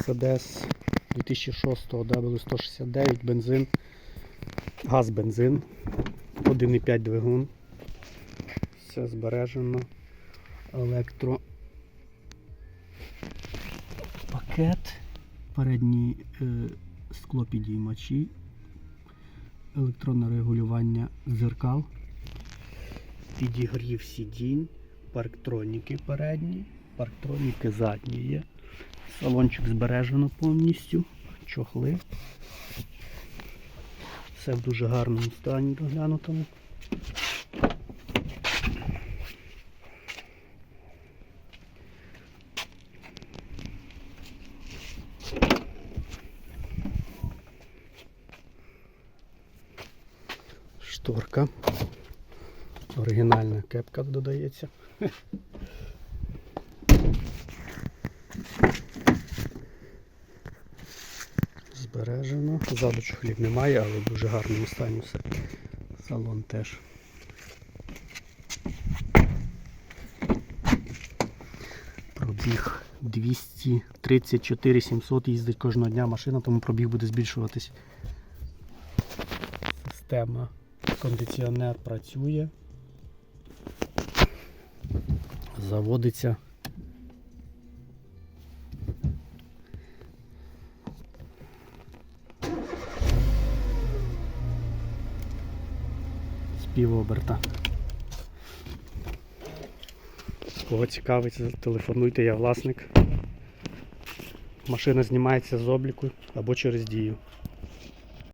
Mercedes 2006 W169 бензин, газ бензин, 1,5 двигун. Все збережено. Електро пакет, передні е, склопідіймачі, електронне регулювання дзеркал, підігрів сидінь, парктроніки передні, парктроніки задні є. Салончик збережено повністю, чохли. Все в дуже гарному стані доглянутому. Шторка. Оригінальна кепка додається. Збережено. Ззаду чохлів немає, але в дуже гарному стані все. Салон теж. Пробіг 234 700 їздить кожного дня машина, тому пробіг буде збільшуватись. Система кондиціонер працює. Заводиться. Півоберта. Кого цікавить, телефонуйте, я власник. Машина знімається з обліку або через дію.